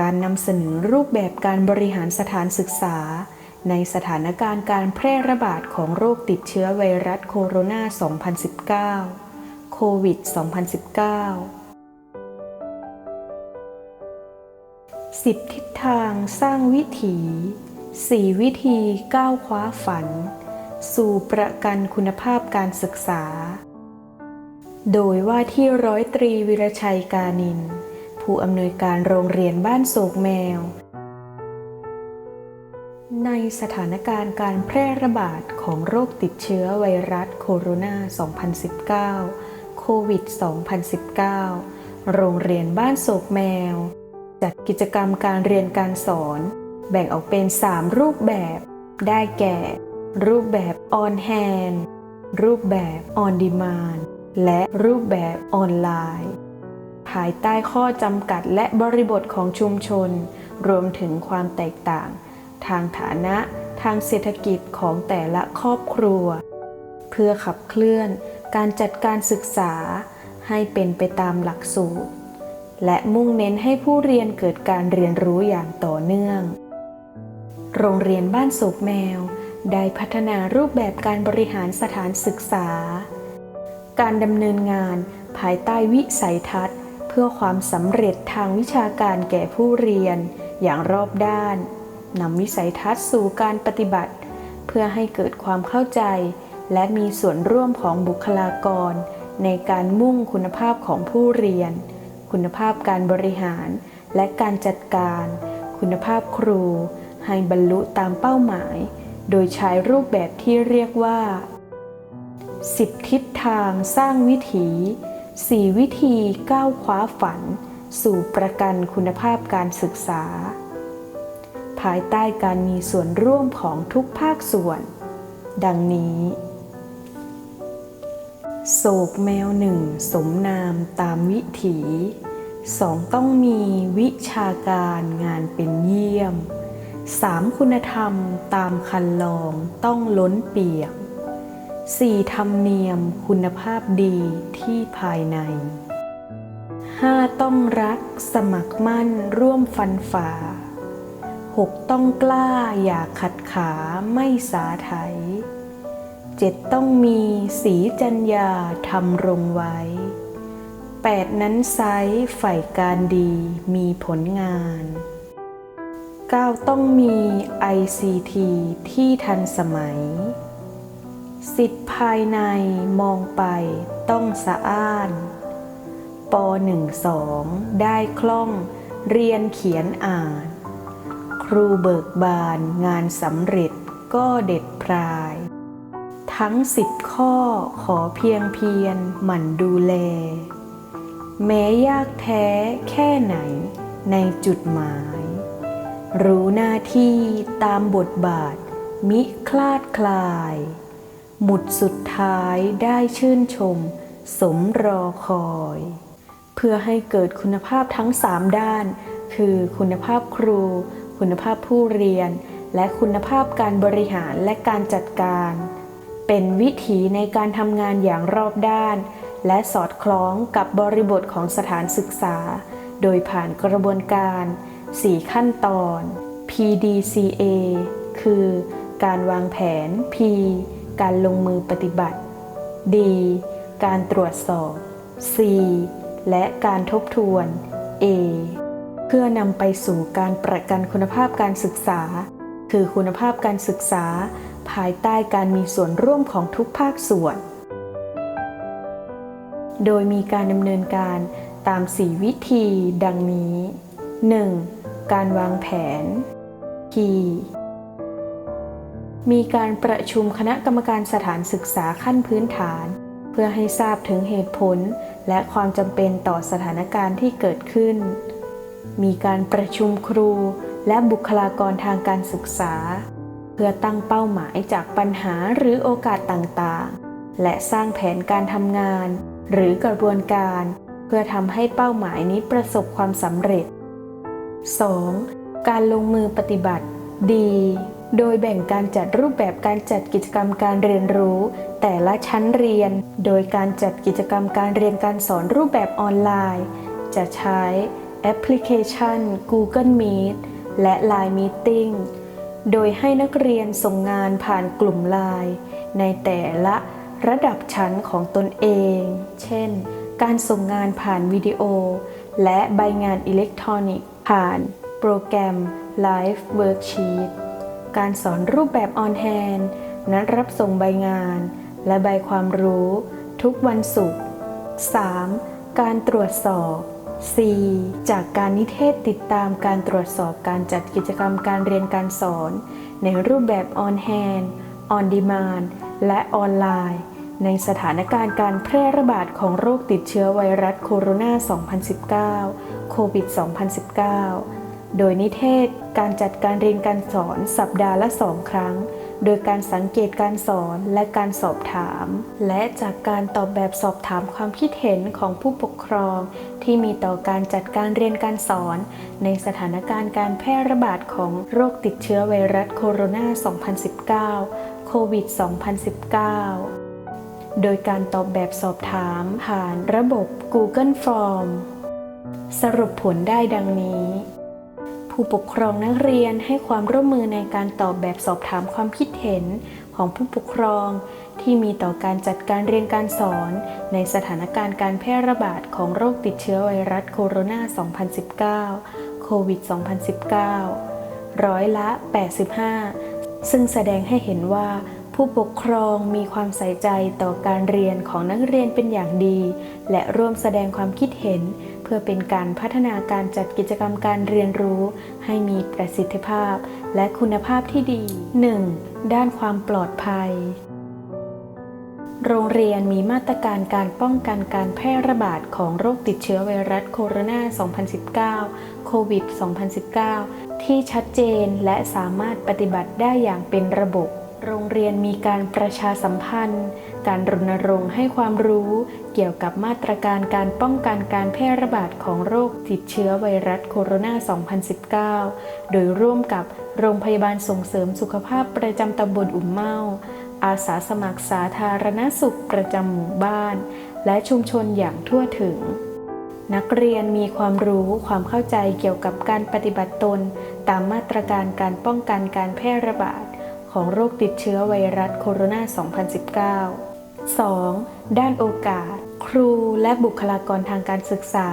การนำเสนอรูปแบบการบริหารสถานศึกษา ในสถานการณ์การแพร่ระบาดของโรคติดเชื้อไวรัสโคโรนา 2019 โควิด 2019สิบทิศทางสร้างวิถีสี่วิธีก้าวคว้าฝัน สู่ประกันคุณภาพการศึกษา โดยว่าที่ร้อยตรีวิรชัยกานิน ผู้อำนวยการโรงเรียนบ้านโศกแมว ในสถานการณ์การแพร่ระบาดของโรคติดเชื้อไวรัสโคโรนา 2019 โควิด 2019 โรงเรียนบ้านโศกแมว จัดกิจกรรมการเรียนการสอน แบ่งออกเป็น 3 รูปแบบ ได้แก่ รูปแบบ on hand รูปแบบ on demand และรูปแบบออนไลน์ ภายใต้ข้อจำกัดและบริบทของชุมชน รวมถึงความแตกต่าง ทางฐานะทางเศรษฐกิจของแต่ละครอบครัว เพื่อขับเคลื่อนการจัดการศึกษาให้เป็นไปตามหลักสูตร และมุ่งเน้นให้ผู้เรียนเกิดการเรียนรู้อย่างต่อเนื่อง โรงเรียนบ้านโศกแมว ได้พัฒนารูปแบบการบริหารสถานศึกษา การดำเนินงานภายใต้วิสัยทัศน์ พื่อความสำเร็จทางวิชาการแก่ผู้เรียน อย่างรอบด้านนำวิสัยทัศน์สู่การปฏิบัติ เพื่อให้เกิดความเข้าใจ และมีส่วนร่วมของบุคลากร ในการมุ่งคุณภาพของผู้เรียน คุณภาพการบริหาร และการจัดการ คุณภาพครู ให้บรรลุตามเป้าหมาย โดยใช้รูปแบบที่เรียกว่าสิบทิศทางสร้างวิถี 4 วิธีก้าวคว้าฝัน สู่ประกันคุณภาพการศึกษา ภายใต้การมีส่วนร่วมของทุกภาคส่วน ดังนี้ โศกแมวหนึ่งสมนามตามวิถีสองต้องมีวิชาการงานเป็นเยี่ยมสามคุณธรรมตามคันลองต้องล้นเปียก 4. ธรรมเนียมคุณภาพดีที่ภายใน 5. ต้องรักสมัครมั่นร่วมฟันฝ่า 6. ต้องกล้าอย่าขัดขาไม่สาไถเจ็ดต้องมีสีจัญญาทำรงไว้ 8. นั้นไซฝ่ายการดีมีผลงาน 9. ต้องมี ICT ที่ทันสมัย สิทธิภายในมองไปต้องสะอ้านป .12 ได้คล่องเรียนเขียนอ่าน ครูเบิกบานงานสำเร็จก็เด็ดพราย ทั้งสิบข้อขอเพียงเพียรหมั่นดูแล แม้ยากแท้แค่ไหนในจุดหมาย รู้หน้าที่ตามบทบาทมิคลาดคลาย หมุดสุดท้ายได้ชื่นชม สมรอคอย เพื่อให้เกิดคุณภาพทั้ง 3 ด้าน คือคุณภาพครู คุณภาพผู้เรียน และคุณภาพการบริหารและการจัดการ เป็นวิถีในการทำงานอย่างรอบด้าน และสอดคล้องกับบริบทของสถานศึกษา โดยผ่านกระบวนการ 4 ขั้นตอน PDCA คือการวางแผน P การลงมือปฏิบัติ D การตรวจสอบ C และการทบทวน A เพื่อนำไปสู่การประกันคุณภาพการศึกษา คือคุณภาพการศึกษา ภายใต้การมีส่วนร่วมของทุกภาคส่วน โดยมีการดำเนินการตาม 4 วิธีดังนี้ 1. การวางแผน P มีการประชุมคณะกรรมการสถานศึกษาขั้นพื้นฐาน เพื่อให้ทราบถึงเหตุผล และความจำเป็นต่อสถานการณ์ที่เกิดขึ้น มีการประชุมครูและบุคลากรทางการศึกษา เพื่อตั้งเป้าหมายจากปัญหาหรือโอกาสต่างๆ และสร้างแผนการทำงาน หรือกระบวนการ เพื่อทำให้เป้าหมายนี้ประสบความสำเร็จ 2. การลงมือปฏิบัติ D โดยแบ่งการจัดรูปแบบการจัดกิจกรรมการเรียนรู้ แต่ละชั้นเรียน โดยการจัดกิจกรรมการเรียนการสอนรูปแบบออนไลน์ จะใช้แอปพลิเคชัน Google Meet และ Line Meeting โดยให้นักเรียนส่งงานผ่านกลุ่มไลน์ในแต่ละระดับชั้นของตนเอง เช่น การส่งงานผ่านวิดีโอ และใบงานอิเล็กทรอนิกส์ผ่านโปรแกรม Live Worksheet การสอนรูปแบบออนแฮนนัดรับส่งใบงาน และใบความรู้ ทุกวันศุกร์ 3. การตรวจสอบ 4. จากการนิเทศติดตามการตรวจสอบการจัดกิจกรรมการเรียนการสอน ในรูปแบบ On Hand On Demand และออนไลน์ ในสถานการณ์การแพร่ระบาดของโรคติดเชื้อไวรัสโคโรนา 2019 โควิด 2019 โดยนิเทศการจัดการเรียนการสอนสัปดาห์ละสองครั้ง โดยการสังเกตการสอนและการสอบถาม และจากการตอบแบบสอบถามความคิดเห็นของผู้ปกครอง ที่มีต่อการจัดการเรียนการสอน ในสถานการณ์การแพร่ระบาดของโรคติดเชื้อไวรัสโคโรนา 2019 โควิด 2019 โดยการตอบแบบสอบถามผ่านระบบ Google Form สรุปผลได้ดังนี้ ผู้ปกครองนักเรียนให้ความร่วมมือในการตอบแบบสอบถามความคิดเห็นของผู้ปกครอง ที่มีต่อการจัดการเรียนการสอน ในสถานการณ์การแพร่ระบาดของโรคติดเชื้อไวรัสโคโรนา 2019 โควิด 2019 ร้อยละ 85 ซึ่งแสดงให้เห็นว่าผู้ปกครองมีความใส่ใจต่อการเรียนของนักเรียนเป็นอย่างดี และร่วมแสดงความคิดเห็น พื่อเป็นการพัฒนาการจัดกิจกรรมการเรียนรู้ ให้มีประสิทธิภาพ และคุณภาพที่ดี 1. ด้านความปลอดภัยโรงเรียนมีมาตรการการป้องกันการแพร่ระบาดของโรคติดเชื้อไวรัสโคโรนา 2019 โควิด 2019 ที่ชัดเจนและสามารถปฏิบัติได้อย่างเป็นระบบ โรงเรียนมีการประชาสัมพันธ์ การรณรงค์ให้ความรู้เกี่ยวกับมาตรการการป้องกันการแพร่ระบาดของโรคติดเชื้อไวรัสโคโรนา 2019 โดยร่วมกับโรงพยาบาลส่งเสริมสุขภาพประจำตำบลอุ่มเมาอาสาสมัครสาธารณสุขประจำหมู่บ้าน และชุมชนอย่างทั่วถึง นักเรียนมีความรู้ความเข้าใจเกี่ยวกับการปฏิบัติตน ตามมาตรการการป้องกันการแพร่ระบาดของโรคติดเชื้อไวรัสโคโรนา 2019 2. ด้านโอกาส ครูและบุคลากรทางการศึกษา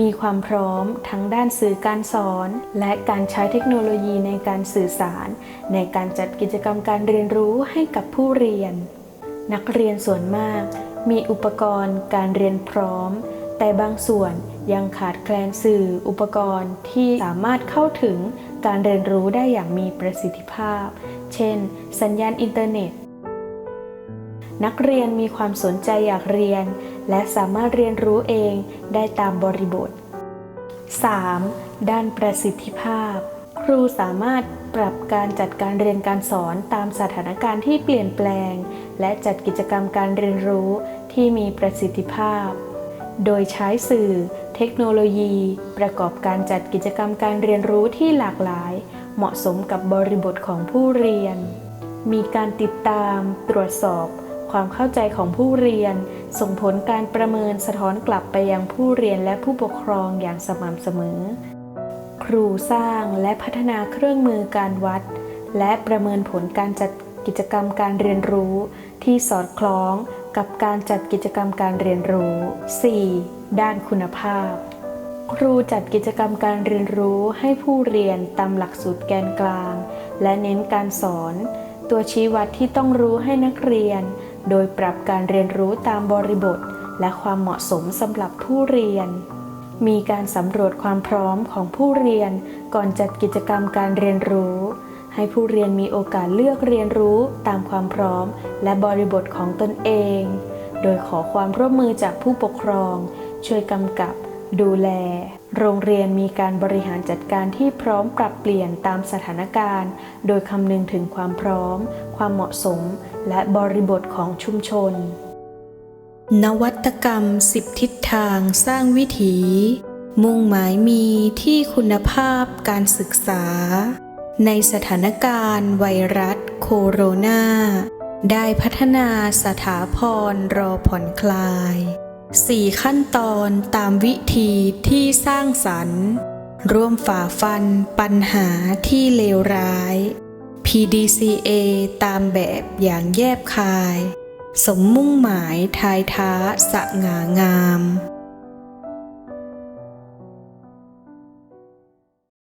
มีความพร้อมทั้งด้านสื่อการสอน และการใช้เทคโนโลยีในการสื่อสาร ในการจัดกิจกรรมการเรียนรู้ให้กับผู้เรียน นักเรียนส่วนมาก มีอุปกรณ์การเรียนพร้อม แต่บางส่วนยังขาดแคลนสื่ออุปกรณ์ที่สามารถเข้าถึงการเรียนรู้ได้อย่างมีประสิทธิภาพ เช่น สัญญาณอินเทอร์เน็ต นักเรียนมีความสนใจอยากเรียน และสามารถเรียนรู้เองได้ตามบริบท 3. ด้านประสิทธิภาพ ครูสามารถปรับการจัดการเรียนการสอนตามสถานการณ์ที่เปลี่ยนแปลง และจัดกิจกรรมการเรียนรู้ที่มีประสิทธิภาพ โดยใช้สื่อ เทคโนโลยี ประกอบการจัดกิจกรรมการเรียนรู้ที่หลากหลาย เหมาะสมกับบริบทของผู้เรียน มีการติดตาม ตรวจสอบ ความเข้าใจของผู้เรียน ส่งผลการประเมินสะท้อนกลับไปยังผู้เรียนและผู้ปกครองอย่างสม่ำเสมอ ครูสร้างและพัฒนาเครื่องมือการวัด และประเมินผลการจัดกิจกรรมการเรียนรู้ ที่สอดคล้องกับการจัดกิจกรรมการเรียนรู้ 4. ด้านคุณภาพ ครูจัดกิจกรรมการเรียนรู้ให้ผู้เรียนตามหลักสูตรแกนกลาง และเน้นการสอน ตัวชี้วัดที่ต้องรู้ให้นักเรียน โดยปรับการเรียนรู้ตามบริบท และความเหมาะสมสำหรับผู้เรียน มีการสำรวจความพร้อมของผู้เรียน ก่อนจัดกิจกรรมการเรียนรู้ ให้ผู้เรียนมีโอกาสเลือกเรียนรู้ตามความพร้อม และบริบทของตนเอง โดยขอความร่วมมือจากผู้ปกครอง ช่วยกำกับดูแล โรงเรียนมีการบริหารจัดการที่พร้อมปรับเปลี่ยนตามสถานการณ์ โดยคำนึงถึงความพร้อม ความเหมาะสม และบริบทของชุมชน นวัตกรรม10ทิศทางสร้างวิถี มุ่งหมายมีที่คุณภาพการศึกษา ในสถานการณ์ไวรัสโคโรนาได้พัฒนาสถาพรรอผ่อนคลาย4ขั้นตอนตามวิธีที่สร้างสรรค์ ร่วมฝ่าฟันปัญหาที่เลวร้าย PDCA ตามแบบอย่างแยบคาย สมมุ่งหมายทายท้าสง่างาม